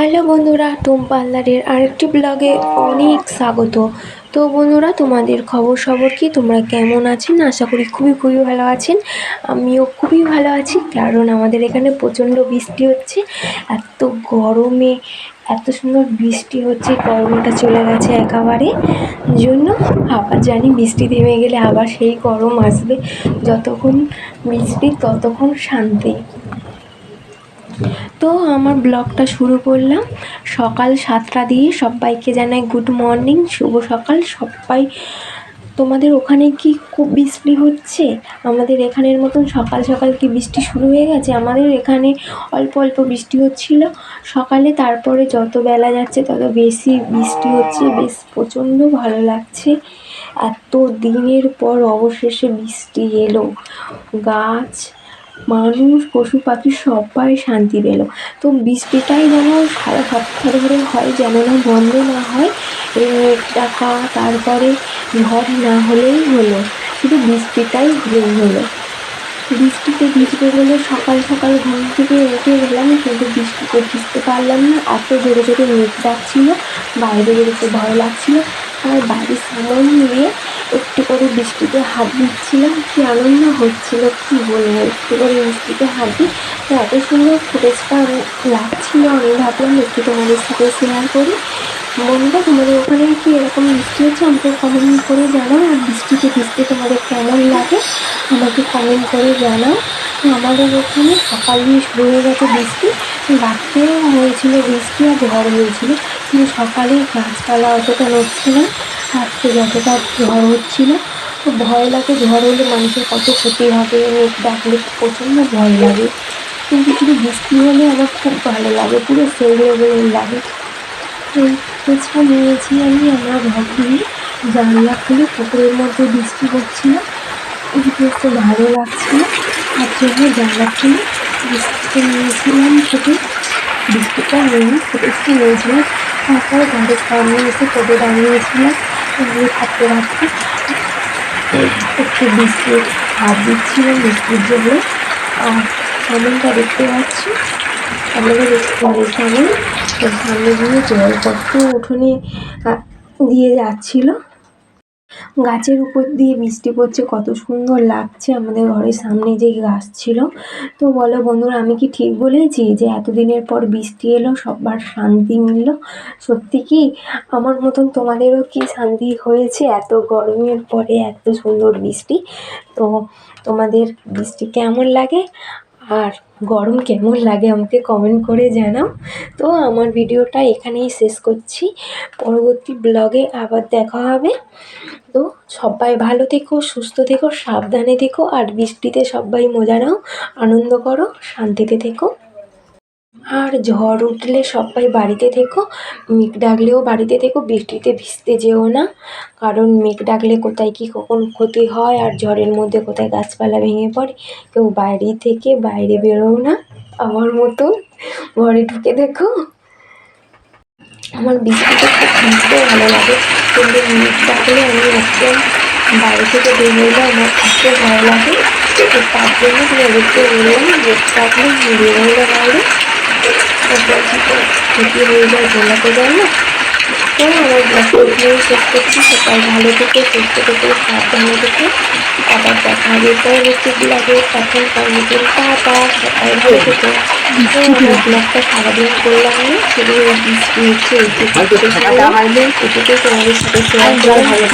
Hello বন্ধুরা, টুম পার্লারের আরেকটি ব্লগে অনেক স্বাগত। তো বন্ধুরা, তোমাদের খবর সবর কি? তোমরা কেমন আছেন? আশা করি খুবই খুবই ভালো আছেন। আমিও খুবই ভালো আছি, কারণ আমাদের এখানে প্রচণ্ড বৃষ্টি হচ্ছে। এত গরমে, এত সুন্দর বৃষ্টি হচ্ছে, গরমটা চলে গেছে একেবারে। জন্য আবার জানি বৃষ্টি থেমে গেলে আবার সেই গরম আসবে, যতক্ষণ বৃষ্টি ততক্ষণ শান্তি। তো আমার ব্লগটা শুরু করলাম। সকাল সাতটা দিয়ে সবাইকে জানাই গুড মর্নিং শুভ সকাল। সবাই, তোমাদের ওখানে কি খুব বৃষ্টি হচ্ছে? আমাদের এখানের মতন সকাল সকাল কি বৃষ্টি শুরু হয়ে গেছে? আমাদের এখানে অল্প অল্প বৃষ্টি হচ্ছিল। সকালে তারপরে যত বেলা যাচ্ছে, তত বেশি বৃষ্টি হচ্ছে। বেশ প্রচণ্ড ভালো লাগছে। এত দিনের পর অবশেষে বৃষ্টি এলো। গাছ মানুষ পশু পাখি সবাই শান্তি পেল। তো বৃষ্টিটাই যেন সারা সপ্তাহ ধরে হয়, যেন না বন্ধ না হয় ডাকা তারপরে ঝড় না হলেই হলো। শুধু বৃষ্টিটাই হলেই হলো। বৃষ্টিতে ভিজতে গেলে সকাল সকাল ঘুম থেকে উঠে গেলাম, কিন্তু বৃষ্টিতে ভিজতে পারলাম না। এত জোরে জোরে মেঘ ডাকছিল, বাইরে বেরোতে ভয় লাগছিল। আর বাড়ির সামন নিয়ে করে বৃষ্টিতে হাত দিচ্ছিলাম, কী আনন্দ হচ্ছিল, কী বলব, একটু করে বৃষ্টিতে হাত দিই। তো এত সুন্দর ফুটেজটা লাগছিল, আমি ভাবলাম একটু তোমাদের সাথে শেয়ার করি। বন্ধুরা, তোমাদের ওখানে কি এরকম বৃষ্টি হচ্ছে? আমাকে কমেন্ট করে জানাও, আর বৃষ্টিতে ভিজতে তোমাদের কেমন লাগে? আমাকে কমেন্ট করে জানাও। আমাদের ওখানে সকাল দিয়ে শুরু হয়ে গেছে বৃষ্টি। রাত্রেও হয়েছিল বৃষ্টি আর ঝড় হয়েছিল। কিন্তু সকালে গাছপালা অতটা নড়ছে না। রাত্রে যতটা ঝড় হচ্ছিল। তো ভয় লাগে ঝড় হলে মানুষের কত ক্ষতি হবে মেঘ ডাকলে প্রচণ্ড ভয় লাগে। কিন্তু শুধু বৃষ্টি হলে আমার খুব ভালো লাগে, পুরো সেগুলো লাগে। এই ফুটেজটা নিয়েছি আমি আমার ঘর থেকে জানলা খুলে পুকুরের মধ্যে বৃষ্টি হচ্ছিল। দেখতে ভালো লাগছিল, তার জন্য জানলা খুলে বৃষ্টিটা নিয়েছিলাম ফুটে বৃষ্টিটা নিয়ে ফুটেজটা নিয়েছিলাম তারপরে ঘরের সামনে এসে ফটো দাঁড়িয়েছিলাম দাঁড়িয়ে থাকতে পারছি একটু বৃষ্টির হাত দিচ্ছিলাম বিস্কুট জন্য আর সামনটা দেখতে পাচ্ছি। আমাদের ঘরের সামনে সামনে দিয়ে জল কত উঠোনে দিয়ে যাচ্ছিল। গাছের উপর দিয়ে বৃষ্টি পড়ছে, কত সুন্দর লাগছে আমাদের ঘরের সামনে যে গাছ ছিল। তো বলো বন্ধুরা, আমি কি ঠিক বলেছি যে এতদিনের পর বৃষ্টি এলো, সবার শান্তি মিলল? সত্যি কি? আমার মতন তোমাদেরও কি শান্তি হয়েছে এত গরমের পরে, এত সুন্দর বৃষ্টি? তো তোমাদের বৃষ্টি কেমন লাগে? আর গরম কেমন লাগে আমাকে কমেন্ট করে জানাও। তো আমার ভিডিওটা এখানেই শেষ করছি। পরবর্তী ব্লগে আবার দেখা হবে। তো সবাই ভালো থেকো, সুস্থ থেকো, সাবধানে থেকো, আর বৃষ্টিতে সবাই মজা নাও, আনন্দ করো, শান্তিতে থেকো। আর ঝড় উঠলে সবাই বাড়িতে থেকো, মেঘ ডাকলেও বাড়িতে থেকো, বৃষ্টিতে ভিজতে যেও না। কারণ মেঘ ডাকলে কোথায় কী কখন ক্ষতি হয় আর ঝড়ের মধ্যে কোথায় গাছপালা ভেঙে পড়ে, কেউ বাইরে থেকে বাইরে বেরোও না। আমার মতো ঘরে ঢুকে দেখো। আমার বৃষ্টিতে খুব ভিজতেও ভালো লাগে, কিন্তু মেঘ ডাকলে আমি একদম বাড়ি থেকে বের হলে আমার এত ভয় লাগে। তার জন্য তোমাদেরকে বললাম মেঘ ডাকলে বের হলে বাইরে ক্ষতি হয়ে যায় বলাতে যায় না। তো আমার ব্লগটা এখানেই শেষ করছি। সবাই ভালো থেকে সুস্থ থেকে সাবধানে থেকে। আবার দেখা হবে পরবর্তী ব্লগে তখন কর্মদিন টাটা সবাই ভালো থেকে। তো আমার ব্লগটা সারাদিন করলাম না শুধু বৃষ্টি হচ্ছে এইটুকু তোমাদের সাথে শেয়ার করলাম।